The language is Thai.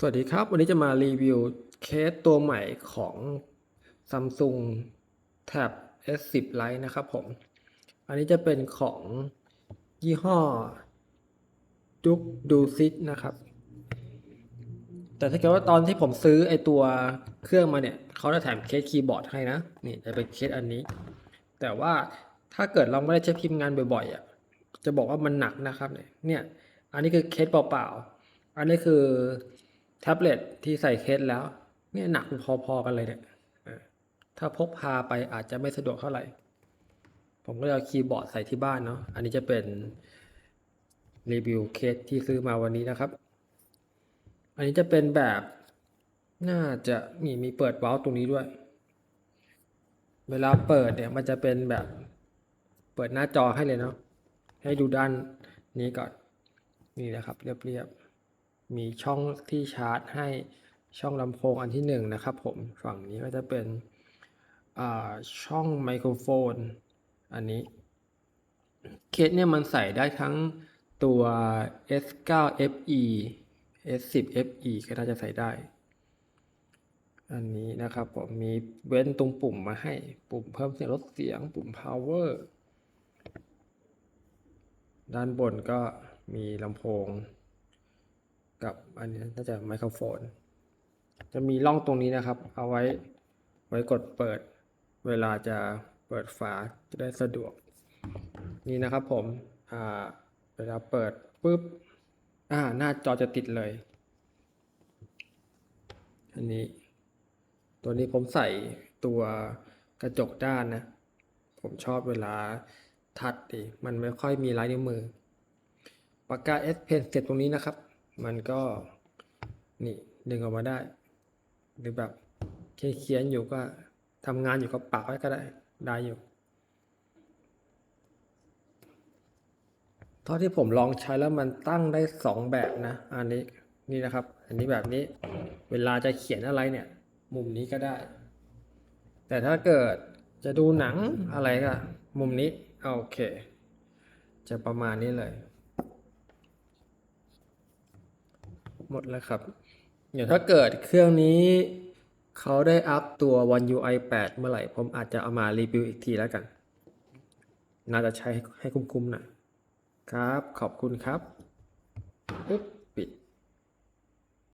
สวัสดีครับ วันนี้จะมารีวิวเคสตัวใหม่ของ Samsung Tab S10 Lite นะครับผม อันนี้จะเป็นของยี่ห้อดุกดูซินะครับ แต่ถ้าเกิดว่าตอนที่ผมซื้อไอตัวเครื่องมาเนี่ย เขาจะแถมเคสคีย์บอร์ดให้นะ นี่จะเป็นเคสอันนี้ แต่ว่าถ้าเกิดเราไม่ได้ใช้พิมพ์งานบ่อยๆอะ จะบอกว่ามันหนักนะครับเนี่ย เนี่ย อันนี้คือเคสเปล่าๆ อันนี้คือ ท็บเล็ตที่ใส่เคสแล้ว เนี่ยหนักพอๆกันเลยเนี่ยถ้าพกพาไปอาจจะไม่สะดวกเท่าไหร่ ผมก็เลยเอาคีย์บอร์ดใส่ที่บ้านเนาะอันนี้จะเป็นรีวิวเคสที่ซื้อมาวันนี้นะครับ อันนี้จะเป็นแบบน่าจะมีมีเปิดว้าล์วตรงนี้ด้วย เวลาเปิดเนี่ยมันจะเป็นแบบ เปิดหน้าจอให้เลยเนาะให้ดูด้านนี้ก่อน นี่นะครับ เรียบๆ มีช่องที่ชาร์จให้ช่องลำโพงอันที่หนึ่งนะครับผมฝั่งนี้ก็จะเป็นช่องไมโครโฟน อันนี้เคสเนี่ยมันใส่ได้ทั้งตัว S9 FE S10 FE ก็น่าจะใส่ได้ อันนี้นะครับผมมีเว้นตรงปุ่มมาให้ปุ่มเพิ่มเสียงลดเสียงปุ่ม power ด้านบนก็มีลำโพง กับอันนี้น่าจะไมโครโฟน จะมีร่องตรงนี้นะครับ เอาไว้ไว้กดเปิด เวลาจะเปิดฝาจะได้สะดวก นี่นะครับผมอ่าเวลาเปิดปุ๊บอ่าหน้าจอจะติดเลย อันนี้ ตัวนี้ผมใส่ตัวกระจกด้านนะ ผมชอบเวลาทัดดีมันไม่ค่อยมีลายนิ้วมือปากกา S Pen เสร็จตรงนี้นะครับ มันก็นี่ดึงออกมาได้ หรือแบบเขียนอยู่ก็ทำงานอยู่ก็ปักไว้ก็ได้ได้อยู่เท่าที่ผมลองใช้แล้วมันตั้งได้สองแบบนะ อันนี้นี่นะครับ อันนี้แบบนี้เวลาจะเขียนอะไรเนี่ย มุมนี้ก็ได้ แต่ถ้าเกิดจะดูหนังอะไรก็ มุมนี้โอเค จะประมาณนี้เลย หมดแล้วครับ เดี๋ยวถ้าเกิดเครื่องนี้เขาได้อัพตัว One UI 8 เมื่อไหร่ ผมอาจจะเอามารีวิวอีกทีแล้วกัน น่าจะใช้ให้คุ้มๆหน่อยครับ ขอบคุณครับปึ๊บ